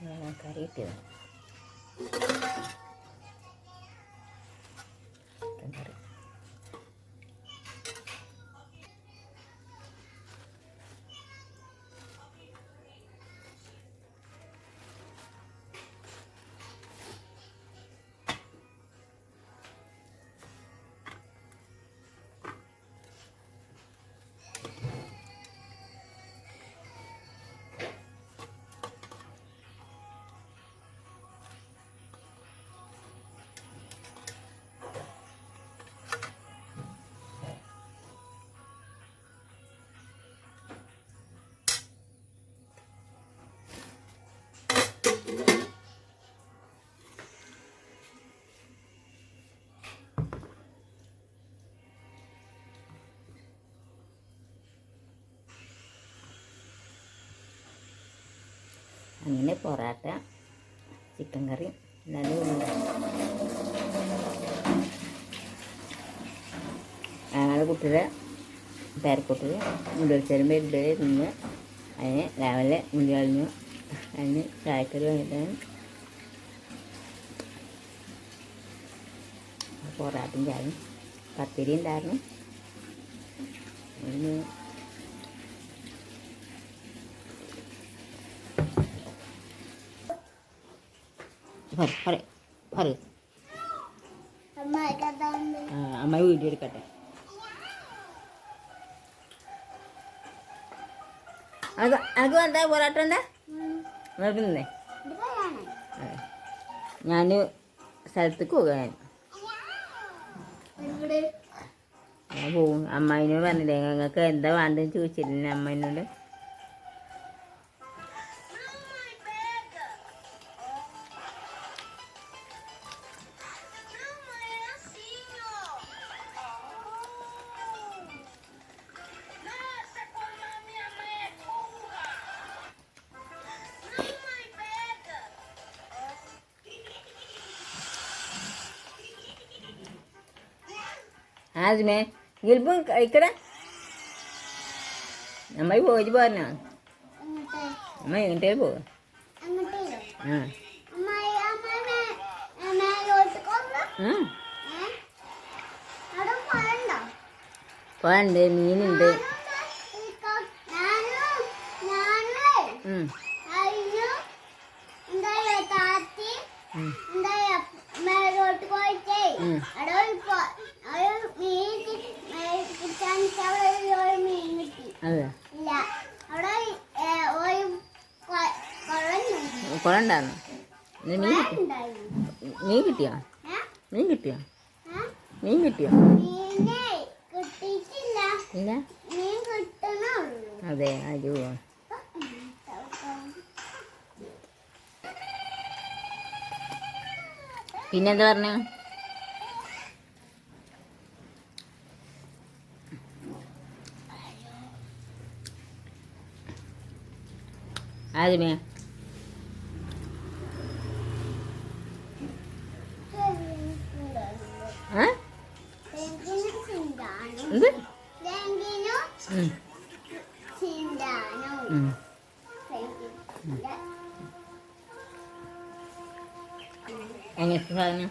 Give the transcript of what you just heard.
കറി chicken കറി അങ്ങനെ parotta chicken കറി എന്നാലും ഞങ്ങളുടെ കുട്ടിയുടെ പേരക്കുട്ടിൽ മുടിവെച്ചരുമ്പോൾ ഇടേ നിന്ന് അതിന് രാവിലെ മുടി കളഞ്ഞു അതിന് ചായക്കറി വാങ്ങിയിട്ടാണ്. പൊറാട്ടും ചായയും. പത്തിരി ഉണ്ടായിരുന്നു. അതിന് പറ പറ പറ. അമ്മ വീഡിയോ എടുക്കട്ടെ. അത് അത് എന്താ പോരാട്ടം എന്താ? നോക്കുന്നേ ഞാൻ സ്ഥലത്തേക്ക് പോകാൻ ഞാൻ. പോകും അമ്മായിനോട് പറഞ്ഞില്ലേ നിങ്ങൾക്ക് എന്താ വേണ്ടതെന്ന് ചോദിച്ചില്ലേ അമ്മായിനോട്. ആദ്യമേ ഗിൽബും കഴിക്കട. നമ്മൾ പോയിട്ട് പോരണോ അമ്മ എങ്ങോട്ടേ പോവാ ആ. പോണ്ട് മീനുണ്ട്. അവിടെ കുളമുണ്ട്. കുഴണ്ടായിരുന്നു മീൻ മീൻ കിട്ടിയോ? മീൻ കിട്ടിയോ? മീൻ കിട്ടിയോ ഇല്ല അതെ അയ്യോ പിന്നെന്താ പറഞ്ഞു ആദ്യമേ അങ്ങനെ പറഞ്ഞു